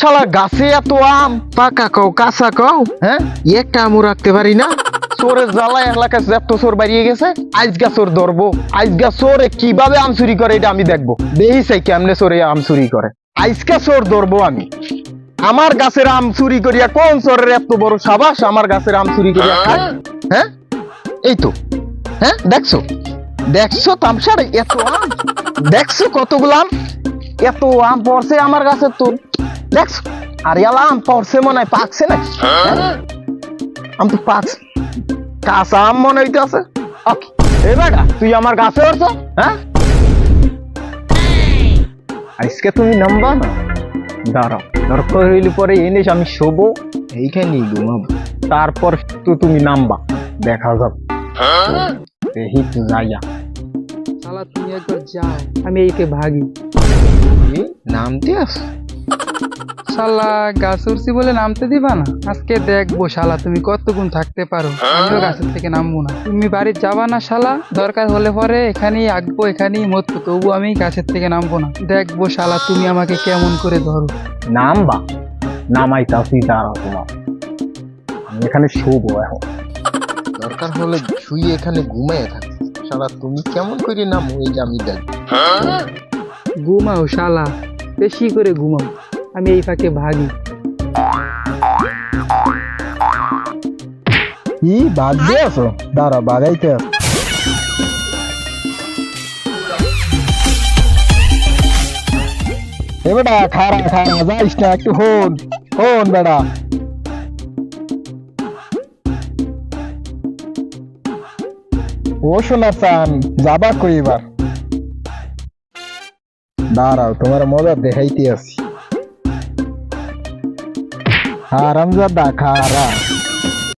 শালা গাছে এত আম, পাকা কও, কাঁচা কও হ্যাঁ? একটা আমও রাখতে পারি না। চোরের জ্বালায় এত চোর বাড়িয়ে গেছে আইজগা চোর আইজগা চোরে কীভাবে আম চুরি করে এটা আমি দেখব। চাই কেমনে চোরে আম চুরি করে। আইজকা চোর ধরবো আমি। আমার গাছের আম চুরি করিয়া কোন চোরের এত বড় সাবাস, আমার গাছের আম চুরি করিয়া খায়? হ্যাঁ? এই তো। হ্যাঁ দেখছ? দেখছ তামসার এত আম? দেখছ কতগুলো আম? এত আম পড়ছে আমার গাছের তোর। দেখছ? আর আম পড়ছে মনে হয় পাকছে নাকি? হ্যাঁ? আম তো পাকছে। কাঁচা আম মনে হইতেছে। এ বেটা তুই আমার গাছে উঠছ হ্যাঁ? আজকে তুমি নামবা না। দাঁড়াও দরকার হইলে পরে আমি শোবো এইখানেই ঘুমাবো। তারপর তো তুমি নামবা দেখা যাবে। যাইয়া শালা তুমি একবার যাও আমি এইকে ভাগি? নামতে আস? শালা গাছ বলে নামতে দিবা না? আজকে দেখব শালা তুমি কতক্ষণ থাকতে পারো? আমিও গাছের থেকে নামবো না। তুমি বাড়ি যাবা না শালা দরকার হলে পরে এখানেই আঁকবো এখানেই মতবো তবু আমি গাছের থেকে নামবো না। দেখব শালা তুমি আমাকে কেমন করে ধরো। নামবা? নামাইতাছি দাঁড়াও তোমার। আমি এখানে শোবো এখন। দরকার হলে শুয়ে এখানে ঘুমাই থাক। সারা তুমি কেমন করে নামো এই যে আমি দেখ ঘুমাও শালা বেশি করে ঘুমাও। আমি এই ফাঁকে ভাগি। কি? বাদ দিয়ে আছো দাঁড়া, বাগাইতে এ বেটা খারা খারা যাইস না, একটু হন হন বেটা। ও শোনা চান, যাবা কই এবার? দাঁড়াও, তোমার মজা দেখাইতে আছি হারামজাদা খারা